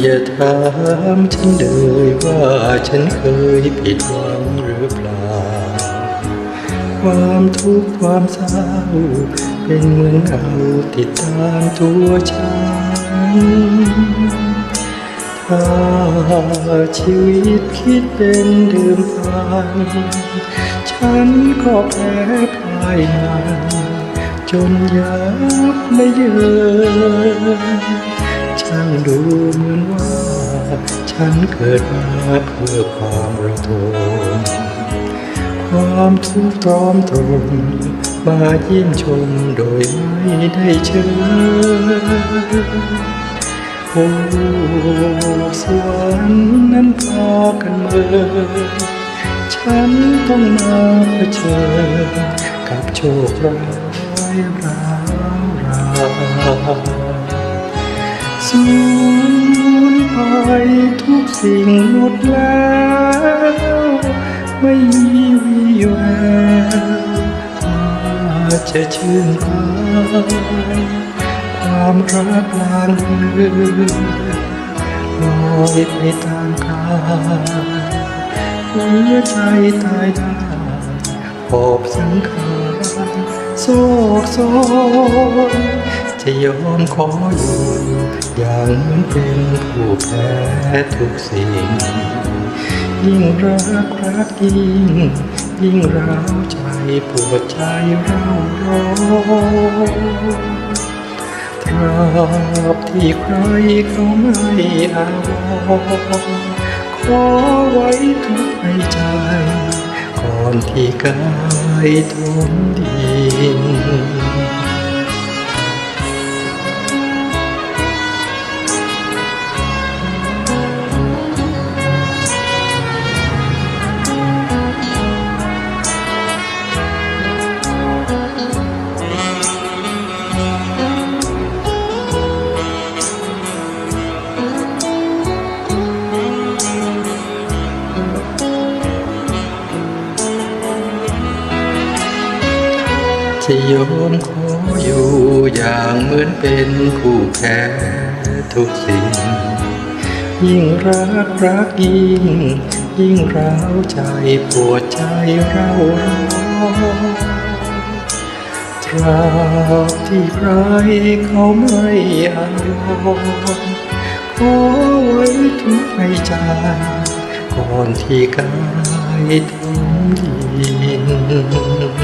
อย่าถามฉันเลยว่าฉันเคยผิดหวังหรือเปล่า ความทุกข์ความเศร้า เป็นเหมือนเงาติดตามตัวฉัน ถ้าชีวิตคิดเป็นเดิมพันฉันก็แพ้พ่ายมันจนยับและเยิน ช่างดูเหมือนว่าฉันเกิดมาเพื่อความระทมความทุกข์ตรอมตรมมาเยี่ยมชมโดยไม่ได้เชิญโอ้สวรรค์นั้นพากันเมินฉันต้องมาเผชิญกับโชคร้ายร้าวรา สูญไปทุกสิ่งหมดแล้ว ไม่มีวี่แววว่าจะชื่นบานความรักลางเลือนลอยไปตามกายหัวใจตายได้หอบสังขารโศกโศน จะยอมขออยู่อย่างเหมือนเป็นผู้แพ้ทุกสิ่ง ยิ่งรักรักยิ่ง ยิ่งร้าวใจปวดใจเร่าร้อนตราบที่ใครเขาไม่อาขอไว้ทุกในใจก่อนที่กายทนดิน จะยอมขออยู่อย่างเหมือนเป็นคู่แค่ทุกสิ่ง ยิ่งรักรักยิ่ง ยิ่งร้าวใจปวดใจเราร้อนตราบที่ใครเขาไม่อายอมขอไว้ทุกในใจก่อนที่กายทมดิน